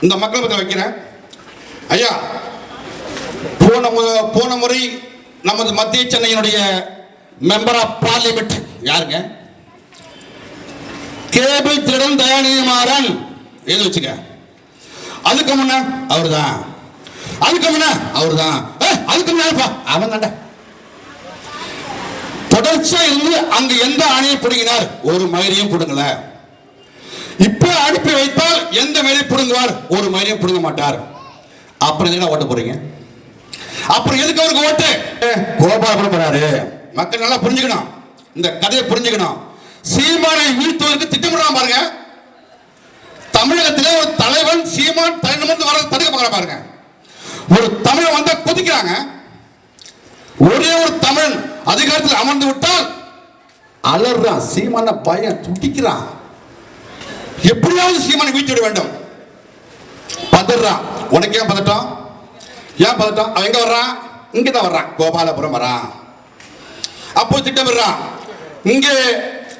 இந்த மக்கள் பற்றி வைக்கிறேன். ஐயா போன மு- போன முறை நமது மத்திய சென்னையினுடைய மெம்பர் ஆஃப் பார்லிமெண்ட் யாருங்க? கேபிள் திறன் தயாநிதி மாறன் எழுதி வச்சுக்க. அதுக்கு முன்ன அவர்தான். அதுக்கு முன்ன அவர் தான் அதுக்கு முன்னாடிப்பா அவன் தான்டா. தொடர்ச்சியா இருந்து அங்க எந்த ஆணையை பிடுங்கினார்? ஒரு மயிரையும் பிடுங்கல. இப்ப அனுப்பி வைத்தால் எந்த மயிரை பிடுங்குவார் ஒரு மயிரையும் பிடுங்க மாட்டார். அப்புறம் எதுக்கு ஓட்ட போறீங்க? அப்புறம் எதுக்கு அவருக்கு ஓட்டு? கோபாலபுரம் போறாரு. மக்கள் நல்லா புரிஞ்சுக்கணும். இந்த கதையை புரிஞ்சுக்கணும். சீமானை வீழ்த்துவதற்கு திட்டமிடுறான் பாருங்க. தமிழகத்திலே ஒரு தலைவன் சீமான் தலைநிமிர்ந்து வர தடுக்க பார்க்கற பாருங்க. ஒரு தமிழ் வந்தா கொதிக்கிறாங்க. ஒரே ஒரு தமிழ் அதிகாரத்தில் அமர்ந்து விட்டால் அலறான். சீமான பையன்? துடிக்கிறான். எப்படியாவது சீமானை வீழ்த்திவிட வேண்டும். பதறான் உனக்கு ஏன் பதட்டம்? ஏன் பதட்டம்? அவன் எங்க வர்றான்? இங்க தான் வர்றான். கோபாலபுரம் வரான். அப்போ திட்டமிடுறான் இங்கே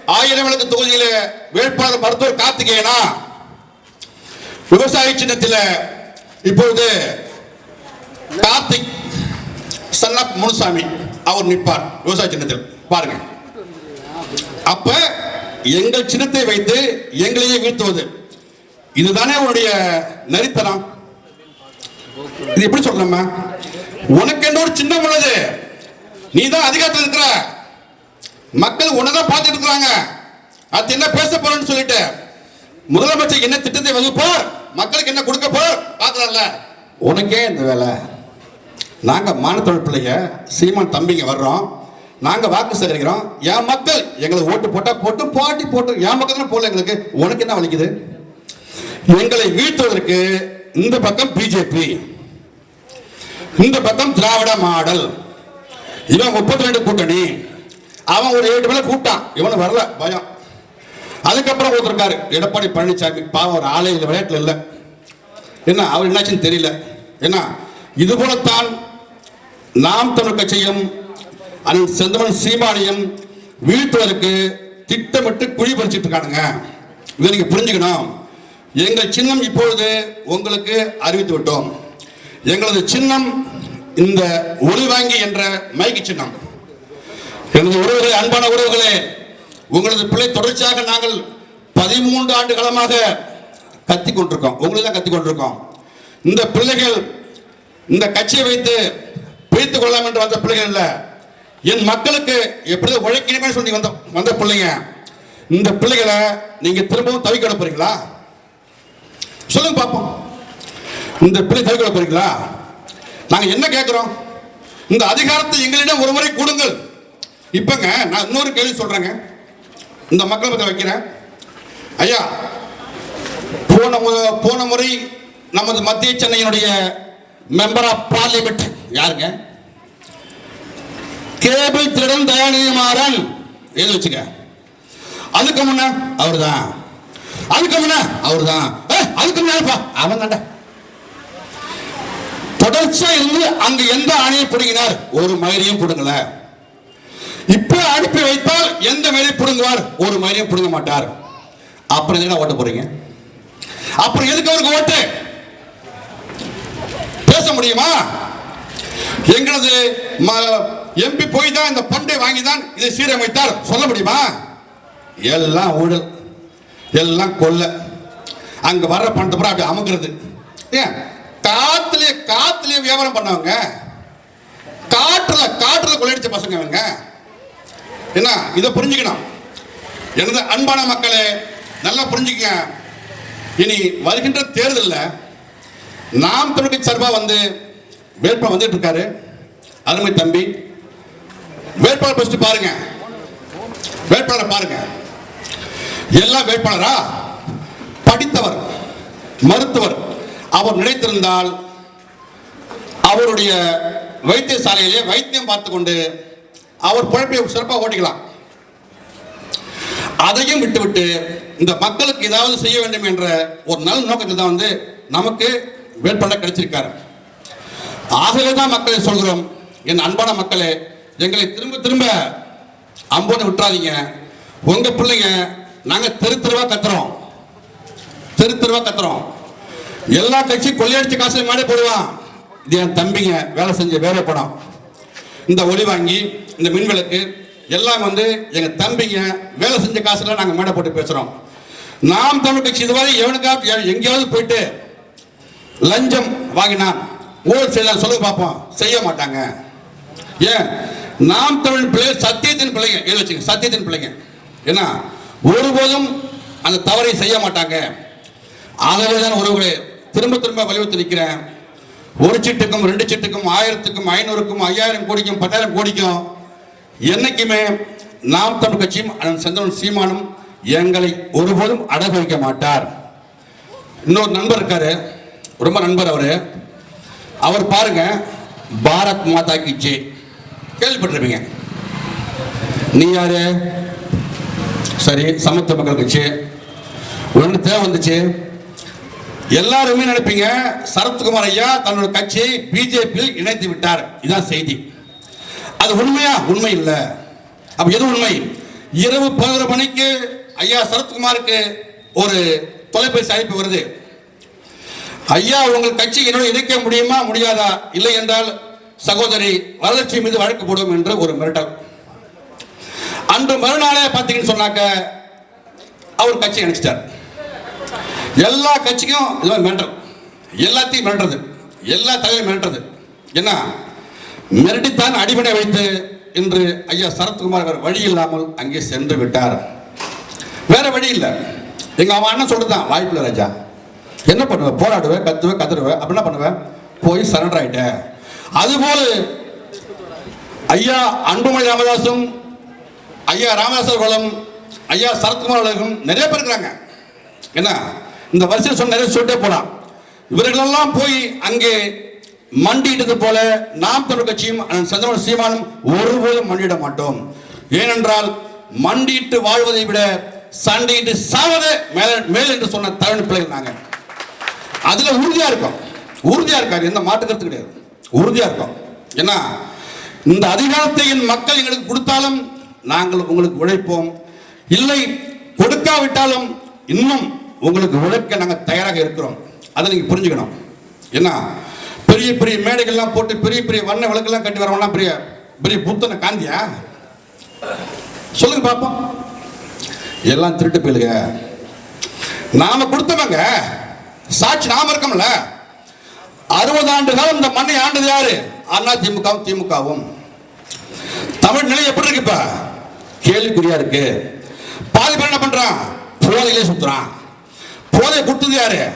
ஆயிரம் விளக்கு தொகுதியில வேட்பாளர் மருத்துவர் கார்த்திகேயனா? விவசாய சின்னத்தில் இப்பொழுது கார்த்திக் சன்னப் முனுசாமி அவர் நிற்பார். விவசாய சின்னத்தில். பாருங்க. அப்ப எங்கள் சின்னத்தை வைத்து எங்களையே வீழ்த்துவது. இதுதானே உன்னுடைய நரித்தனம்? இது எப்படி சொல்றேம்மா? உனக்கு என்ன ஒரு சின்னம் உள்ளது. நீ தான் அதிகாரத்தில் இருக்கிற. மக்கள் உன்னதான் பார்த்துட்டு இருக்கிறாங்க. அது என்ன பேச போறேன்னு சொல்லிட்டு. முதலமைச்சர் என்ன திட்டத்தை வகுப்பார்? மக்களுக்கு என்ன கொடுக்க போர் பார்க்கலாம்ல உனக்கே இந்த வேலை. நாங்க மானத்தோழ் பிள்ளைங்க சீமான் தம்பிங்க வர்றோம். நாங்கள் வாக்கு சேகரிக்கிறோம். என் மக்கள் எங்களுக்கு ஓட்டு போட்டால் போட்டு பாட்டி போட்டு என் மக்கள் தானே போடல எங்களுக்கு? உனக்கு என்ன வலிக்குது? எங்களை வீழ்த்துவதற்கு இந்த பக்கம் பிஜேபி இந்த பக்கம் திராவிட மாடல். இவன் முப்பத்தி ரெண்டு கூட்டணி. அவன் ஒரு ஏழு மேல கூட்டான் இவனு வரல பயம். அதுக்கப்புறம் ஒருத்தர் எடப்பாடி பழனிசாமி. பாவம் ஒரு ஆலை இல்லை விளையாட்டுல இல்லை. என்ன அவர் என்னாச்சுன்னு தெரியல. என்ன இது போலத்தான் நாம் தமிழ் கட்சியும் அண்ணன் செந்தமன் சீமானியம் வீழ்த்துவதற்கு திட்டமிட்டு குழி பறிச்சிட்டு இருக்கானுங்க. இதை நீங்கள் புரிஞ்சுக்கணும். எங்கள் சின்னம் இப்பொழுது உங்களுக்கு அறிவித்து விட்டோம். எங்களது சின்னம் இந்த ஒளிவாங்கி என்ற மைக்கு சின்னம். எனது உறவுகளே அன்பான உறவுகளே உங்களது பிள்ளை தொடர்ச்சியாக நாங்கள் பதிமூன்று ஆண்டு காலமாக கத்தி கொண்டிருக்கோம். உங்களை தான் கத்தி கொண்டிருக்கோம். இந்த பிள்ளைகள் இந்த கட்சியை வைத்து பிரித்து கொள்ளலாம் என்று வந்த பிள்ளைகள் இல்லை. என் மக்களுக்கு எப்படி உழைக்கணுமே சொல்லி வந்த வந்த பிள்ளைங்க. இந்த பிள்ளைகளை நீங்க திரும்பவும் தவிக்க விட போறீங்களா? சொல்லுங்க பார்ப்போம் இந்த பிள்ளை தவிக்க போறீங்களா? நாங்க என்ன கேட்கிறோம் இந்த அதிகாரத்தை எங்களிடம் ஒரு முறை கொடுங்கள். இப்பங்க நான் இன்னொரு கேள்வி சொல்றேங்க. இந்த மக்களை பத்தி வைக்கிறேன். ஐயா போன மு- போன முறை நமது மத்திய சென்னையினுடைய மெம்பர் ஆஃப் பார்லிமெண்ட் யாருங்க? கேபிள் திறன் தயாநிதிமாறன் எழுதி வச்சுக்க. அதுக்கு முன்ன அவர்தான். அதுக்கு முன்ன அவர் தான் அதுக்கு முன்னாடி அவன் தான்டா. தொடர்ச்சியா இருந்து அங்க எந்த ஆணையை பிடுங்கினார்? ஒரு மயிரையும் பிடுங்கல. இப்ப அனுப்பி வைத்தால் எந்த மயிரை பிடுங்குவார்? ஒரு மயிரையும் பிடுங்க மாட்டார். அப்புறம் எதுக்கு ஓட்ட போறீங்க? அப்புறம் எதுக்கு அவருக்கு ஓட்டு? பேச முடியுமா? எங்களது எம்பி போய் தான் இந்த பண்டை வாங்கி தான் இதை சீரமைத்தார். சொல்ல முடியுமா? எல்லாம் ஊழல். எல்லாம் கொல்ல அங்க வர்ற பணத்தை அப்படி அமுக்கிறது ஏன்? காத்துலயே காத்துலயே வியாபாரம் பண்ணவங்க. காற்றுல காற்றுல கொள்ளடிச்ச பசங்க அவங்க என்ன? இதை புரிஞ்சுக்கணும். எனது அன்பான மக்களே நல்லா புரிஞ்சுக்கங்க. இனி வருகின்ற தேர்தலில் நாம் தமிழுக்கு சார்பாக வந்து வேட்பாளர் வந்துட்டு இருக்காரு. அருமை தம்பி. வேட்பாளர் ஃபர்ஸ்ட் பாருங்க. வேட்பாளரை பாருங்க. எல்லாம் வேட்பாளரா? படித்தவர் மருத்துவர். அவர் நினைத்திருந்தால் அவருடைய வைத்தியசாலையிலே வைத்தியம் பார்த்து கொண்டு அவர் பிழைப்பை சிறப்பாக ஓட்டிக்கலாம். அதையும் விட்டுவிட்டு இந்த மக்களுக்கு ஏதாவது செய்ய வேண்டும் என்ற ஒரு நல்ல நோக்கத்தில் தான் வந்து நமக்கு வேட்பாளர் கிடைச்சிருக்காரு. ஆகவே தான் மக்களை சொல்கிறோம் என் அன்பான மக்களே எங்களை திரும்ப திரும்ப அம்போன்னு விட்டுறாதீங்க. உங்க பிள்ளைங்க நாங்க தெரு தெருவா கத்துறோம். தெரு தெருவா கத்துறோம். எல்லா கட்சி கொள்ளையடிச்ச காசு மாடே போடுவான். இது என் தம்பிங்க வேலை செஞ்ச வேலை படம். இந்த ஒளி வாங்கி இந்த மின் விளக்கு எல்லாம் வந்து எங்க தம்பிங்க வேலை செஞ்ச காசுல நாங்க மேடை போட்டு பேசுறோம். நாம் தமிழ் கட்சி இதுவரை எவனுக்காக எங்கேயாவது போயிட்டு லஞ்சம் வாங்கினான். ஊழல் செய்யலாம் சொல்லுங்க பார்ப்போம். செய்ய மாட்டாங்க. ஏன்? நாம் தமிழ் பிள்ளை சத்தியத்தின் பிள்ளைங்க. எழுதி வச்சுங்க சத்தியத்தின் பிள்ளைங்க. ஏன்னா ஒருபோதும் அந்த தவறை செய்ய மாட்டாங்க. ஆகவே தான் உறவுகளே திரும்ப திரும்ப வலியுறுத்தி நிற்கிறேன். ஒரு சீட்டுக்கும் ரெண்டு சீட்டுக்கும் ஆயிரத்துக்கும் ஐநூறுக்கும் ஐயாயிரம் கோடிக்கும் பத்தாயிரம் கோடிக்கும் என்னைக்குமே நாம் தமிழ் கட்சியும் அதன் செந்தவன் சீமானும் எங்களை ஒருபோதும் அடகு வைக்க மாட்டார். இன்னொரு நண்பர் இருக்காரு. ரொம்ப நண்பர் அவரு. அவர் பாருங்க பாரத் மாதா கி ஜெய். கேள்விப்பட்டிருப்பீங்க. நீ யாரு? சரி சமத்துவ மக்கள் கட்சி உடனே தேவை வந்துச்சு. எல்லாருமே நினைப்பீங்க சரத்குமார் ஐயா தன்னோட கட்சியை பிஜேபியில் இணைத்து விட்டார். இதுதான் செய்தி. அது உண்மையா? உண்மை இல்ல. அப்ப எது உண்மை? இரவு பதினொரு மணிக்கு ஐயா சரத்குமாருக்கு ஒரு தொலைபேசி அழைப்பு வருது. ஐயா உங்கள் கட்சி என்னோட இணைக்க முடியுமா முடியாதா? இல்லை என்றால் சகோதரி வரலட்சுமி மீது வழக்கு போடும் என்று ஒரு மிரட்டல். அன்று மறுநாளே பார்த்தீங்கன்னு சொன்னாக்க அவர் கட்சி இணைச்சிட்டார். எல்லா கட்சிக்கும் இது மாதிரி மிரட்டல். எல்லாத்தையும் மிரட்டுறது. எல்லா தலைவரும் மிரட்டுறது. என்ன? மிரட்டித்தான் அடிபடை வைத்து இன்று ஐயா சரத்குமார் வேறு வழி இல்லாமல் அங்கே சென்று விட்டார். வேற வழி இல்லை. எங்க அவன் அண்ணன் சொல்றதுதான் வாய்ப்பில்லை ராஜா. என்ன பண்ணுவேன்? போராடுவேன் கத்துவேன் கத்துருவேன் அப்படி என்ன பண்ணுவேன்? போய் சரண்டர் ஆயிட்டேன். அதுபோல ஐயா அன்புமணி ராமதாசும் ஐயா ராமதாசர் குளம் ஐயா சரத்குமார் அவர்களும் நிறைய பேர் இருக்கிறாங்க. என்ன? இந்த வரிசையில் சொன்ன நிறைய சொல்லிட்டே போலாம். இவர்களெல்லாம் போய் அங்கே மண்டியிட்டது போல நாம் தமிழ் கட்சியும் சந்திரமன் சீமானும் ஒருபோதும் மண்டியிட மாட்டோம். ஏனென்றால் மண்டியிட்டு வாழ்வதை விட சண்டையிட்டு சாவது மேல மேல் என்று சொன்ன தலைவன் பிள்ளைகள் நாங்கள். அதுல உறுதியா இருக்கும். உறுதியா இருக்காரு. எந்த மாற்று கருத்து கிடையாது. உறுதியா இருக்கும். ஏன்னா இந்த அதிகாரத்தை என் மக்கள் எங்களுக்கு கொடுத்தாலும் நாங்கள் உங்களுக்கு உழைப்போம். இல்லை கொடுக்காவிட்டாலும் இன்னும் உங்களுக்கு உழைக்க நாங்கள் தயாராக இருக்கிறோம். அதை நீங்க புரிஞ்சுக்கணும். என்ன பெரிய பெரிய மேடைகள்லாம் போட்டு பெரிய பெரிய வண்ண விளக்கெல்லாம் கட்டி வரவங்கலாம் பெரிய பெரிய புத்தனை காந்தியா? சொல்லுங்க பாப்போம். எல்லாம் திருட்டு போயிலுங்க. நாம கொடுத்தவங்க சாட்சி நாம இருக்கோம்ல? அறுபது ஆண்டு காலம் இந்த மண்ணை ஆண்டது யாரு? அண்ணா திமுகவும் திமுகவும். தமிழ் நிலை எப்படி இருக்கு இப்ப? கேள்விக்குறியா இருக்கு. பாதி பேர் என்ன பண்றான்? போதையிலே சுத்துறான். போதை கொடுத்தது யாரு?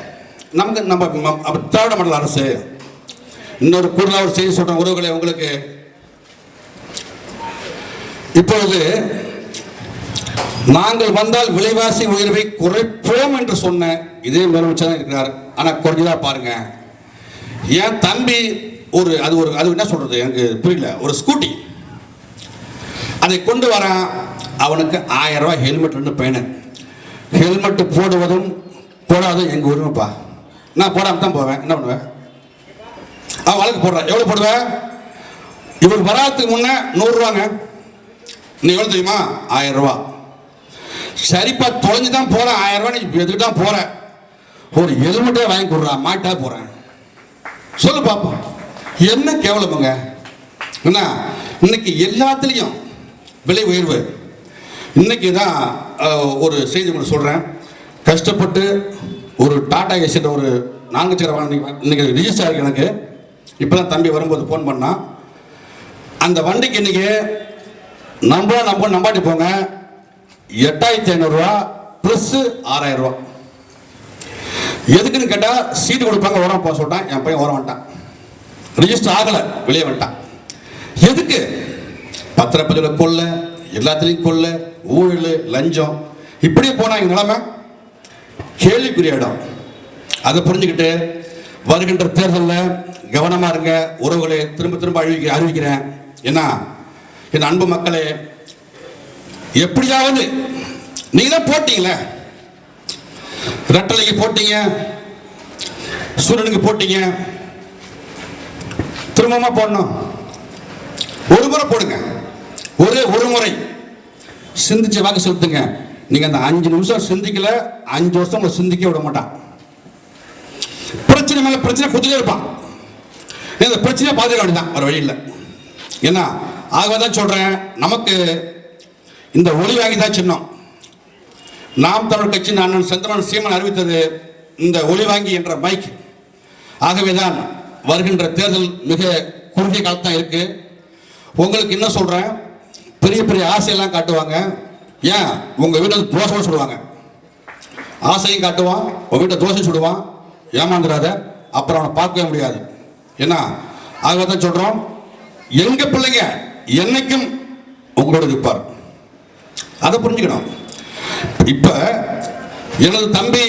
நமக்கு நம்ம திராவிட மண்டல அரசு. இன்னொரு கூடுதலாக ஒரு செய்தி சொல்றேன் உறவுகளே உங்களுக்கு. இப்பொழுது நாங்கள் வந்தால் விலைவாசி உயர்வை குறைப்போம் என்று சொன்ன இதே முதலமைச்சர் தான் இருக்கிறார். ஆனால் குறைஞ்சதா பாருங்க. என் தம்பி ஒரு அது ஒரு அது என்ன சொல்றது? எனக்கு புரியல. ஒரு ஸ்கூட்டி அதை கொண்டு வரான். அவனுக்கு ஆயிரம் ரூபாய் ஹெல்மெட் ரெண்டு பையனு ஹெல்மெட் போடுவதும் போடாதும் எங்க உரிமைப்பா நான் போடாம தான் போவேன். என்ன பண்ணுவேன்? அவன் வழக்கு போடுறான். எவ்வளவு போடுவேன் இவர் வராதுக்கு முன்ன நூறுரூவாங்க நீ எவ்வளவு தெரியுமா? ஆயிரம் ரூபா சரிப்பா தொலைஞ்சு தான் போறேன். ஆயிரம் ரூபாய் நீ எதுக்கு தான் போகிறேன் ஒரு ஹெல்மெட்டே வாங்கி கொடுறா மாட்டா போறேன். சொல்லு பாப்போம். என்ன கேவலமுங்க? என்ன? இன்னைக்கு எல்லாத்துலேயும் விலை உயர்வு. இன்னைக்கு தான் ஒரு செய்தி ஒன்று சொல்கிறேன் கஷ்டப்பட்டு ஒரு டாடா ஏசின்ற ஒரு நான்கு சக்கர வாகனம் இன்னைக்கு- ரிஜிஸ்டர் ஆகிருக்கு எனக்கு. இப்போ தான் தம்பி வரும்போது ஃபோன் பண்ணான். அந்த வண்டிக்கு இன்னைக்கு நம்ப நம்ப நம்பாட்டி போங்க. எட்டாயிரத்தி ஐநூறுரூவா ப்ளஸ்ஸு ஆறாயிரம் ரூபா. எதுக்குன்னு கேட்டால் சீட்டு கொடுப்பாங்க ஓரம் போக சொல்லிட்டான் என் பையன் ஓரம் வந்துட்டான். ரிஜிஸ்டர் ஆகலை வெளியே வந்துட்டான். எதுக்கு? பத்திரப்பதிவில் கொள்ள எல்லாத்துலேயும் கொள்ள ஊழல் லஞ்சம். இப்படியே போனால் எங்கள் நிலைமை? கேள்விக்குரிய இடம். அதை புரிஞ்சுக்கிட்டு வருகின்ற தேர்தலில் கவனமாக இருங்க உறவுகளை திரும்ப திரும்ப அறிவிக்க அறிவிக்கிறேன். என்ன என் அன்பு மக்களே எப்படியாவது நீங்க தான் போட்டீங்களே? ரெட்டலைக்கு போட்டீங்க சூரியனுக்கு போட்டீங்க. திரும்பமா போடணும். ஒரு முறை போடுங்க. ஒரே ஒரு முறை. சிந்திச்சு வாக்கு செலுத்துங்க. நீங்க அந்த அஞ்சு நிமிஷம் சிந்திக்கல அஞ்சு வருஷம் உங்களை சிந்திக்க விட மாட்டான். பிரச்சனை மேல பிரச்சனை கொடுத்துட்டே இருப்பான். இந்த பிரச்சனையை பார்த்துக்க வேண்டியதான் ஒரு வழி இல்லை. என்ன ஆகவே தான் சொல்றேன் நமக்கு இந்த ஒளி வாங்கி தான் சின்னம். நாம் தமிழ் கட்சி அண்ணன் செந்தமன் சீமன் அறிவித்தது இந்த ஒளி வாங்கி என்ற மைக் ஆகவே தான் வருகின்ற தேர்தல் மிக குறுகிய காலத்தான் இருக்கு. உங்களுக்கு என்ன சொல்றேன். பெரிய பெரிய ஆசையெல்லாம் காட்டுவாங்க. ஏன்? உங்க வீட்டில் தோசை சொல்லுவாங்க ஆசையும் காட்டுவான் உங்க வீட்டை தோசை சுடுவான். ஏமாந்துடாத அப்புறம் அவனை பார்க்கவே முடியாது. என்ன? ஆகவே தான் சொல்றோம். எங்க பிள்ளைங்க என்னைக்கும் உங்களோட இருப்பார். அதை புரிஞ்சுக்கணும். இப்ப எனது தம்பி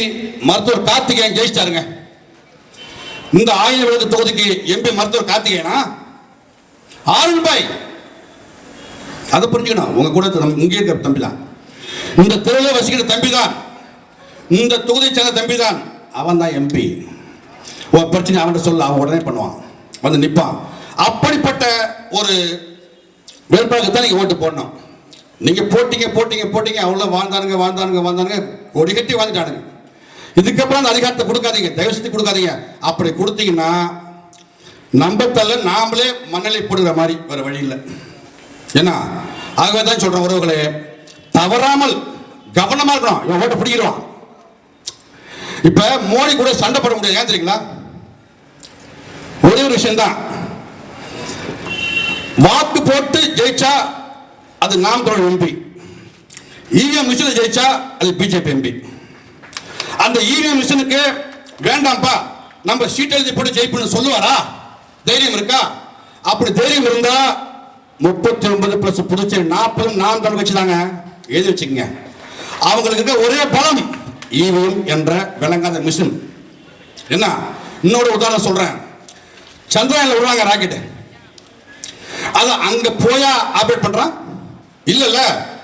மருத்துவர் கார்த்திகேயன் ஜெயிச்சிட்டாருங்க. இந்த ஆயிரம் விழுது தொகுதிக்கு எம்பி மருத்துவர் கார்த்திகேயனா? ஆறு பாய் அதை புரிஞ்சுக்கணும். உங்க கூட இங்கே இருக்கிற தம்பி தான் இந்த தெருவில் வசிக்கிற தம்பி தான் இந்த தொகுதியை சேர்ந்த தம்பி தான் அவன் தான் எம்பி உன் பிரச்சனை அவன்கிட்ட சொல்ல அவன் உடனே பண்ணுவான். வந்து நிற்பான் அப்படிப்பட்ட ஒரு வேட்பாளருக்கு தான் நீங்கள் ஓட்டு போடணும். நீங்கள் போட்டிங்க போட்டிங்க போட்டிங்க. அவ்வளோ வாழ்ந்தானுங்க வாழ்ந்தானுங்க வாழ்ந்தானுங்க. கொடி கட்டி வாழ்ந்துட்டானுங்க. இதுக்கப்புறம் அந்த அதிகாரத்தை கொடுக்காதீங்க. தயவு செஞ்சு கொடுக்காதீங்க. அப்படி கொடுத்தீங்கன்னா நம்பத்தால நாமளே மண்ணலை போடுகிற மாதிரி வேறு வழி இல்லை. ஏன்னா ஆகவே தான் சொல்றேன் உறவுகளே தவறாமல் கவனமாக இருக்கணும். இவன் ஓட்ட பிடிக்கிறோம் இப்போ மோடி கூட சண்டை போட முடியாது. ஏன் தெரியுங்களா? ஒரே ஒரு விஷயம்தான். வாக்கு போட்டு ஜெயிச்சா அது நாம் தமிழ் எம்பி. இவிஎம் மிஷினை ஜெயிச்சா அது பிஜேபி எம்பி. அந்த இவிஎம் மிஷினுக்கு வேண்டாம்ப்பா நம்ம சீட் எழுதி போட்டு ஜெயிப்புன்னு சொல்லுவாரா? தைரியம் இருக்கா? அப்படி தைரியம் இருந்தா முப்பத்தி ஒன்பது பிளஸ் புதுச்சேரி நாற்பது நாம் தமிழ் கட்சி தாங்க. எழுதி வச்சுக்கங்க. அவங்களுக்கு இருக்க ஒரே பலம் இவிஎம் என்ற விளங்காத மிஷின். என்ன? இன்னொரு உதாரணம் சொல்றேன். சந்திராயன்ல விடுவாங்க ராக்கெட்டு. அது அங்க போயா ஆபரேட் பண்றான்? இல்லைல்ல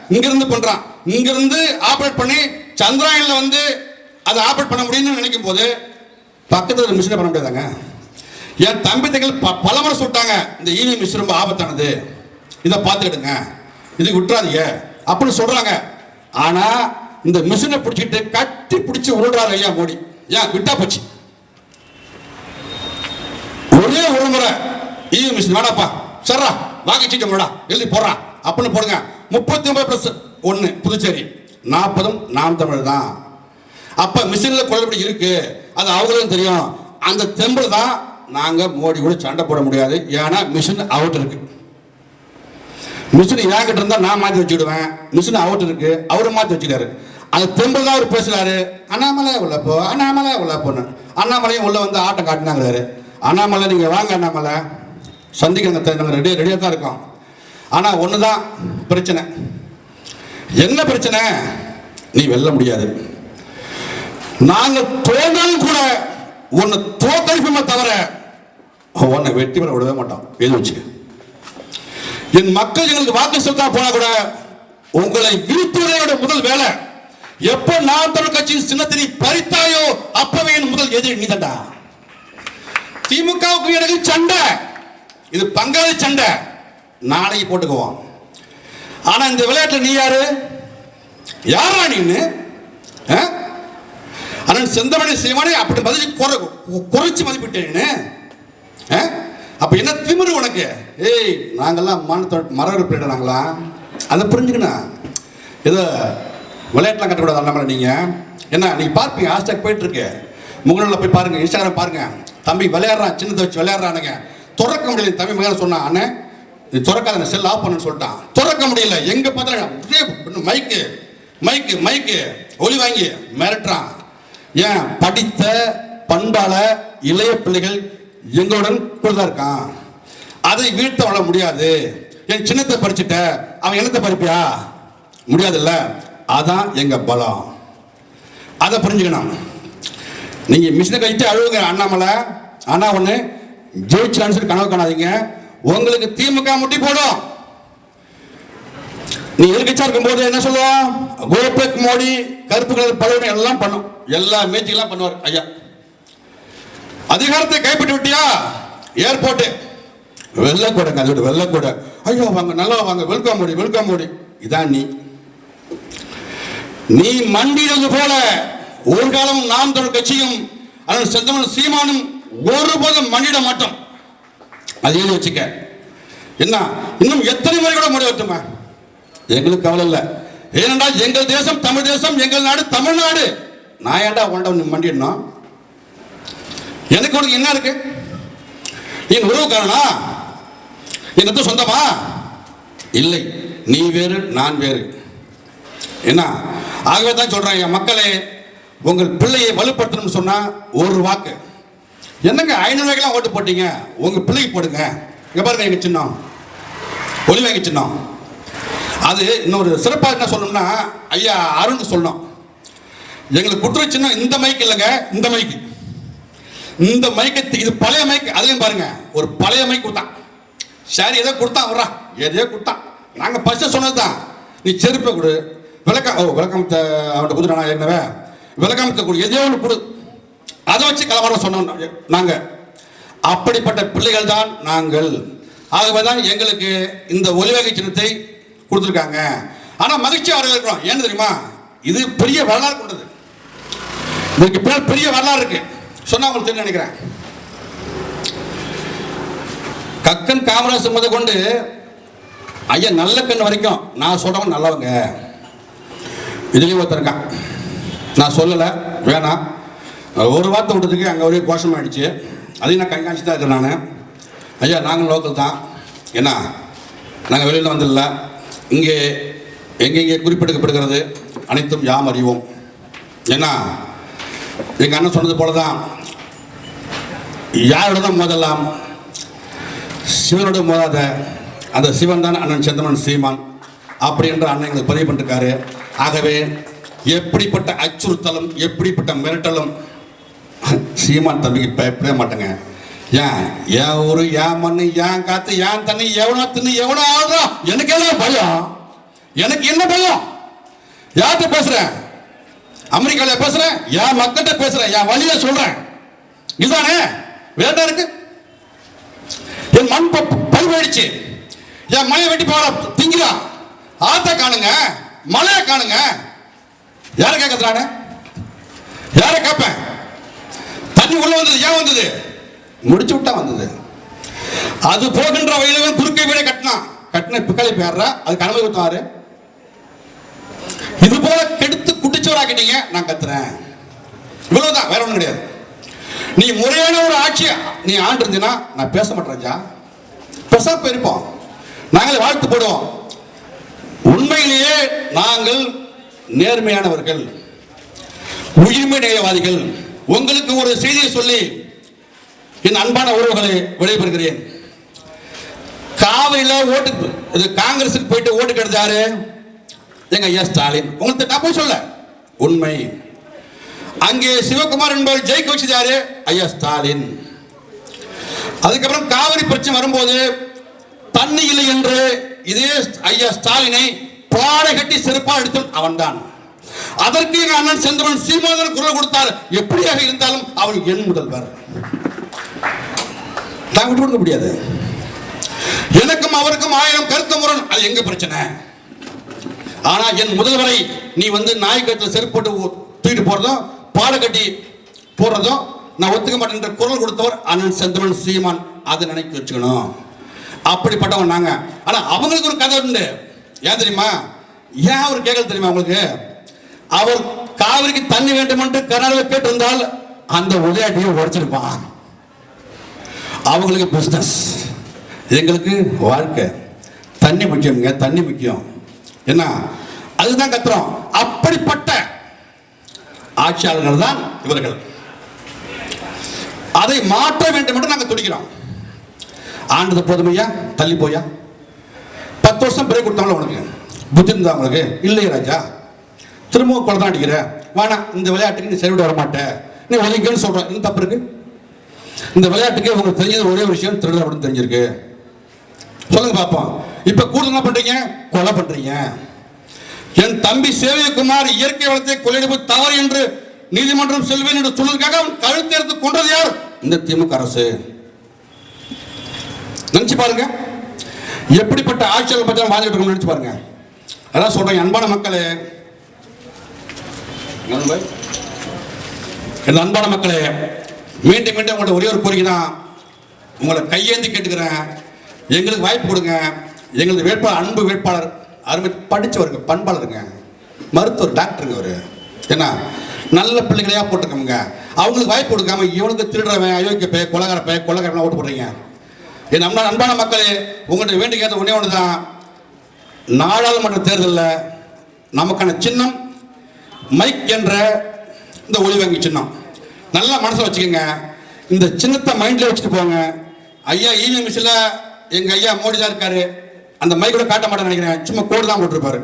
இங்கிருந்து பண்ணுறான் இங்கிருந்து ஆப்ரேட் பண்ணி சந்திராயனில் வந்து அதை ஆப்ரேட் பண்ண முடியும்னு நினைக்கும் போது பக்கத்துல மிஷினை பண்ண முடியாதாங்க? என் தம்பி தங்கள் ப பல முறை சொல்லிட்டாங்க இந்த ஈவி மிஷின் ரொம்ப ஆபத்தானது. இதை பார்த்துக்கிடுங்க. இதுக்கு விட்டுறாதீங்க. அப்படின்னு சொல்கிறாங்க ஆனால் இந்த மிஷினை பிடிச்சிட்டு கட்டி பிடிச்சி விழுறாரு ஐயா மோடி. ஏன்? விட்டா போச்சு. ஒரே ஒரு முறை ஈவி மிஷின் வேடாப்பா சர்றா வாங்க சீட்டு மேடா எழுதி போடுறான் அப்படின்னு போடுங்க. முப்பத்தி ஒன்பது பிளஸ் ஒன்று புதுச்சேரி. நாற்பதும் நாம் தமிழ் தான். அப்ப மிஷின்ல குளறுபடி இருக்கு. அது அவங்களும் தெரியும். அந்த தெம்பு தான் நாங்க மோடி கூட சண்டை போட முடியாது. ஏன்னா மிஷின் அவுட் இருக்கு. மிஷின் என்கிட்ட இருந்தா நான் மாத்தி வச்சுடுவேன் மிஷின் அவுட் இருக்கு. அவரு மாத்தி வச்சுக்காரு அந்த தெம்பு தான் அவர் பேசுறாரு. அண்ணாமலை உள்ள போ அண்ணாமலை உள்ள போன்னு. அண்ணாமலையும் உள்ள வந்து ஆட்டம் காட்டினாங்கிறாரு. அண்ணாமலை நீங்க வாங்க அண்ணாமலை. சந்திக்க நாங்கள் ரெடி ரெடியாக தான் இருக்கோம். ஆனால் ஒன்று தான் பிரச்சனை. என்ன பிரச்சனை? நீ வெல்ல முடியாது. நாங்கள் தோன்றாலும் கூட உன்னை தோத்தரிப்போமே தவிர உன்னை வெற்றி பெற விடவே மாட்டோம் எழுதி வச்சுக்க என் மக்கள் எங்களுக்கு வாக்கு செலுத்தா போனா கூட உங்களை வீழ்த்துவதையோட முதல் வேலை எப்ப நான் தமிழ் கட்சியின் சின்னத்தை நீ பறித்தாயோ அப்பவே என் முதல் எதிரி நீதண்டா திமுகவுக்கு எனக்கு சண்டை. இது பங்காளி சண்டை. நாளைக்கு போட்டுக்குவோம் ஆனால் இந்த விளையாட்டில் நீ யாரு? யாரா நீன்னு ஆ? அண்ணன் செந்தமணி செய்வானே அப்படி மதிச்சு குறை குறைச்சி மதிப்பிட்டேன்னு ஆ? அப்ப என்ன திமிரு உனக்கு? ஏய் நாங்கெல்லாம் மன மரம் பிள்ளை நாங்களா அதை புரிஞ்சுக்கணும் ஏதோ விளையாட்டுலாம் கட்டக்கூடாது அந்த மாதிரி நீங்க. என்ன நீ பார்ப்பீங்க ஹாஸ்டாக் போயிட்டு இருக்கு முகநூலில் போய் பாருங்க இன்ஸ்டாகிராம் பாருங்க. தம்பி விளையாடுறான் சின்னத்தை வச்சு விளையாடுறானுங்க. திறக்க முடியல தம்பி மகன் சொன்னான் அண்ணன் இது திறக்காத செல் ஆஃப் பண்ணு சொல்லிட்டான். திறக்க முடியல. எங்க பார்த்தாலும் மைக்கு மைக்கு மைக்கு ஒலி வாங்கி மிரட்டுறான். ஏன்? படித்த பண்பால இளைய பிள்ளைகள் எங்களுடன் கூட தான் இருக்கான். அதை வீழ்த்த வாழ முடியாது. என் சின்னத்தை பறிச்சுட்ட அவன் என்னத்தை பறிப்பியா? முடியாதுல்ல. அதான் எங்க பலம். அதை புரிஞ்சுக்கணும். நீங்க மிஷினை கழிச்சு அழுவுங்க அண்ணாமலை. அண்ணா ஒன்று ஜெயிச்சலான்னு சொல்லி கனவு காணாதீங்க. உங்களுக்கு திமுக முட்டி போடும். நீ எதிர்கட்சியா இருக்கும்போது என்ன சொல்லுவோம் கோபேக் மோடி கருப்பு கலர் பலவனை எல்லாம் பண்ணும். எல்லா மேட்சிக்கெல்லாம் பண்ணுவார் ஐயா. அதிகாரத்தை கைப்பற்றி விட்டியா? ஏர்போர்ட்டு. வெள்ளக்கூடங்க அதோட வெள்ளக்கூட ஐயோ வாங்க நல்லா வாங்க. Welcome Modi welcome Modi. இதான் நீ. நீ மண்டியது போல. ஒரு காலம் நாம் தொழில் கட்சியும் அதன் செந்தமன் சீமானும் ஒருபோதும் மன்னிட மாட்டோம். அது எழுதி வச்சுக்க என்ன? இன்னும் எத்தனை முறை கூட முடி எங்களுக்கு கவலை இல்லை. ஏனென்றால் எங்கள் தேசம் தமிழ் தேசம் எங்கள் நாடு தமிழ்நாடு. நான் ஏன்டா உண்டவன் மண்டிடணும்? எனக்கு உனக்கு என்ன இருக்கு? என் உறவுக்காரனா? எனக்கு சொந்தமா? இல்லை. நீ வேறு நான் வேறு. என்ன? ஆகவே தான் சொல்றேன் என் மக்களே உங்கள் பிள்ளையை வலுப்படுத்தணும்னு சொன்னா ஒரு வாக்கு. என்னங்க ஐநூறுவாய்க்கெல்லாம் ஓட்டு போட்டீங்க? உங்க பிள்ளைக்கு போடுங்க. இங்க பாருங்க எங்க சின்னம். ஒளிவாங்க எங்க சின்னம். அது இன்னொரு சிறப்பாக என்ன சொல்லணும்னா ஐயா அருண் சொல்லணும். எங்களுக்கு குற்ற சின்னம் இந்த மைக் இல்லைங்க இந்த மைக்கு இந்த மைக்கை இது பழைய மைக் அதுலேயும் பாருங்க ஒரு பழைய மைக் கொடுத்தான். சரி ஏதோ கொடுத்தான் வர்றான் எதையோ கொடுத்தான். நாங்கள் ஃபஸ்ட்டு சொன்னது தான் நீ செருப்பை கொடு விளக்கம் ஓ விளக்கம் அவன்கிட்ட கொடுத்துட்டானா ஏற்கனவே? விளக்கம் கொடு எதையோ ஒன்று கொடு. அதை வச்சு கலவரம் சொன்னோம். நாங்கள் அப்படிப்பட்ட பிள்ளைகள் தான் நாங்கள். ஆகவே தான் எங்களுக்கு இந்த ஒலிவகை சின்னத்தை கொடுத்துருக்காங்க. ஆனால் மகிழ்ச்சியாக வரவேற்கிறோம். ஏன்னு தெரியுமா? இது பெரிய வரலாறு கொண்டது. இதுக்கு பின்னால் பெரிய வரலாறு இருக்கு. சொன்னா உங்களுக்கு தெரியும் நினைக்கிறேன். கக்கன் காமராஜ் முத கொண்டு ஐயா நல்ல கண் வரைக்கும் நான் சொல்றவன் நல்லவங்க. இதுலயும் ஒருத்தருக்கான் நான் சொல்லலை வேணாம். ஒரு வார்த்தை விட்டதுக்கு அங்கே ஒரே கோஷம் ஆயிடுச்சு. அதையும் நான் கண்காணிச்சு தான் இருக்கேன் நான். ஐயா நாங்கள் லோக்கல் தான். என்ன நாங்கள் வெளியில் வந்தில்ல இங்கே எங்கெங்கே குறிப்பிடப்படுகிறது அனைத்தும் யாம் அறிவோம். ஏன்னா எங்கள் அண்ணன் சொன்னது போல தான் யாருடன் மோதலாம் சிவனோட மோதாத அந்த சிவன் தான் அண்ணன் செந்தமன் சீமான் அப்படி என்ற அண்ணன் எங்களுக்கு பதிவு பண்ணிருக்காரு. ஆகவே எப்படிப்பட்ட அச்சுறுத்தலும் எப்படிப்பட்ட மிரட்டலும் சீமான் தம்பிக்கு பயப்படவே மாட்டேங்க. ஏன்? என் ஊரு என் மண்ணு என் காத்து என் தண்ணி எவனோ தின்னு எவனோ ஆகுதோ எனக்கு என்ன பயம்? எனக்கு என்ன பயம்? யார்கிட்ட பேசுறேன்? அமெரிக்காவில் பேசுறேன் என் மக்கள்கிட்ட பேசுறேன் என் வழியை சொல்றேன். இதுதானே? வேண்டாம் இருக்கு? என் மண் பல்வழிச்சு என் மழையை வெட்டி போற திங்கிறான் ஆத்த காணுங்க மழையை காணுங்க. யாரை கேட்கறானே யாரை கேட்பேன் தண்ணி உள்ள வந்தது. ஏன் வந்தது? முடிச்சு விட்டா வந்தது. அது போகின்ற வயலவன் குறுக்கை வீட கட்டினான் கட்டின பிக்களை பேர்றா அது கனவு குத்தாரு இது போல கெடுத்து குடிச்சவராக்கிட்டீங்க நான் கத்துறேன். இவ்வளவுதான் வேற ஒண்ணும் கிடையாது. நீ முறையான ஒரு ஆட்சி நீ ஆண்டு நான் பேச மாட்டேன் ராஜா. பேசாம போயிருப்போம் நாங்களே வாழ்த்து போடுவோம். உண்மையிலேயே நாங்கள் நேர்மையானவர்கள் உயிர்மை நேயவாதிகள் உங்களுக்கு ஒரு செய்தியை சொல்லி என் அன்பான உறவுகளை விடைபெறுகிறேன். காவிரியில் ஓட்டு இது காங்கிரஸுக்கு போயிட்டு ஓட்டு கிடைச்சாரு எங்க ஐயா ஸ்டாலின். உங்களுக்கு நான் போய் சொல்ல. உண்மை. அங்கே சிவகுமார் என்பவர் ஜெயிக்க வச்சது ஐயா ஸ்டாலின். அதுக்கப்புறம் காவிரி பிரச்சனை வரும்போது தண்ணி இல்லை என்று இதே ஐயா ஸ்டாலினை பாடை கட்டி சிறப்பாக எடுத்தவன் அவன்தான். அதற்கு எங்க அண்ணன் செந்தமன் சீமாதன் குரல் கொடுத்தார். எப்படியாக இருந்தாலும் அவன் என் முதல்வர். நான் விட்டு கொடுக்க முடியாது. எனக்கும் அவருக்கும் ஆயிரம் கருத்து முரண். அது எங்க பிரச்சனை? ஆனா என் முதல்வரை நீ வந்து நாய்க்கட்டில் செருப்பு போட்டு தூக்கிட்டு போறதும் பாடை கட்டி போடுறதும் நான் ஒத்துக்க மாட்டேன்ற குரல் கொடுத்தவர் அண்ணன் செந்தமன் சீமான். அதை நினைக்க வச்சுக்கணும். அப்படிப்பட்டவன் நாங்க. ஆனா அவங்களுக்கு ஒரு கதை உண்டு. ஏன் தெரியுமா? ஏன் அவர் கேட்கல தெரியுமா அவங்களுக்கு அவர் காவிரிக்கு தண்ணி வேண்டும் என்று கர்நாடகா கேட்டு வந்தால் அந்த உதயாட்டியை உடைச்சிருப்பான். அவங்களுக்கு பிஸ்னஸ் எங்களுக்கு வாழ்க்கை. தண்ணி முக்கியங்க தண்ணி முக்கியம். என்ன? அதுதான் கத்துறோம் அப்படிப்பட்ட ஆட்சியாளர்கள் தான் இவர்கள். அதை மாற்ற வேண்டும் என்று நாங்கள் துடிக்கிறோம். ஆண்டது போதுமையா தள்ளி போயா. பத்து வருஷம் பிறகு கொடுத்தாங்களா உனக்கு. புத்தி இருந்தா உங்களுக்கு. இல்லையா ராஜா. திரும்பவும் தான் அடிக்கிற வேணாம் இந்த விளையாட்டுக்கு நீ சரிவிட்டு வர மாட்ட. நீ ஒதுங்கன்னு சொல்கிறேன் என்ன தப்பு இருக்கு? இந்த விளையாட்டுக்கு உங்களுக்கு தெரிஞ்சது ஒரே ஒரு விஷயம் திருடர் அப்படின்னு தெரிஞ்சிருக்கு. சொல்லுங்க பார்ப்போம் இப்போ கூடுதல் என்ன பண்ணுறீங்க கொலை பண்ணுறீங்க என் தம்பி சேவியகுமார் இயற்கை வளத்தை கொள்ளையடிப்பு தவறு என்று நீதிமன்றம் செல்வேன் என்று சொன்னதுக்காக அவன் கழுத்தை எடுத்து கொன்றது யார்? இந்த திமுக அரசு. நினைச்சு பாருங்க. எப்படிப்பட்ட ஆட்சியாளர் பற்றி வாழ்ந்துட்டு இருக்கோம் நினைச்சு பாருங்க. அதான் சொல்றேன் அன்பான மக்களே. என் அன்பான மக்களே மீண்டும் மீண்டும் உங்கள்ட்ட ஒரே ஒரு கோரிக்கை தான். உங்களை கையேந்தி கேட்டுக்கிறேன். எங்களுக்கு வாய்ப்பு கொடுங்க. எங்களுக்கு வேட்பாளர் அன்பு வேட்பாளர் அருமை படித்தவருங்க பண்பாளருங்க. மருத்துவர் டாக்டருங்க அவர். என்ன நல்ல பிள்ளைகளையா போட்டுக்கோங்க அவங்களுக்கு வாய்ப்பு கொடுக்காம இவனுக்கு திருடுறவன் அயோக்கிய பே கொலகார பே கொலகாரன் ஓட்டு போடுறீங்க. என் நம்ம அன்பான மக்களே உங்கள்கிட்ட வேண்டி கேட்ட ஒன்றே ஒன்று தான் நாடாளுமன்ற தேர்தலில் நமக்கான சின்னம் மைக் என்ற இந்த ஒளிவங்கி சின்னம் நல்லா மனசில் வச்சுக்கோங்க. இந்த சின்னத்தை மைண்டில் வச்சுட்டு போங்க. ஐயா ஈவிஎம் மிஷினில் எங்கள் ஐயா மோடி தான் இருக்காரு. அந்த மைக் கூட காட்ட மாட்டேன்னு நினைக்கிறேன். சும்மா கோடு தான் போட்டிருப்பாரு.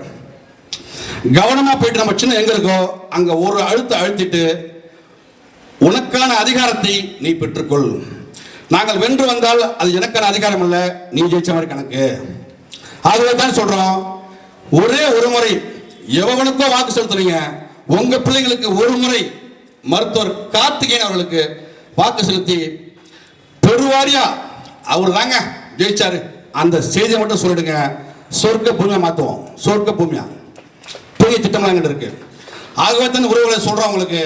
கவனமாக போயிட்டு நம்ம சின்னம் எங்கே இருக்கோ அங்கே ஒரு அழுத்த அழுத்திட்டு உனக்கான அதிகாரத்தை நீ பெற்றுக்கொள். நாங்கள் வென்று வந்தால் அது எனக்கான அதிகாரம் இல்லை நீ ஜெயிச்ச மாதிரி கணக்கு. அதுவே தான் சொல்கிறோம் ஒரே ஒரு முறை எவனுக்கோ வாக்கு செலுத்துறீங்க உங்க பிள்ளைங்களுக்கு ஒரு முறை மருத்துவர் கார்த்திகேயன் அவர்களுக்கு வாக்கு செலுத்தி பெருவாரியா அவர் தாங்க ஜெயிச்சாரு. அந்த செய்தியை மட்டும் சொல்லிடுங்க. சொர்க்க பூமியா மாத்துவோம். சொர்க்க பூமியா. பெரிய திட்டம்லாம் எங்கிட்ட இருக்கு. ஆகவே தான் உறவுகளை சொல்றோம் உங்களுக்கு.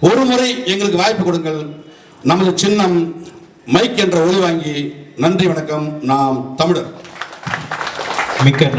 ஒரு முறை எங்களுக்கு வாய்ப்பு கொடுங்கள். நமது சின்னம் மைக் என்ற ஒளி வாங்கி நன்றி வணக்கம். நாம் தமிழர். மிக்க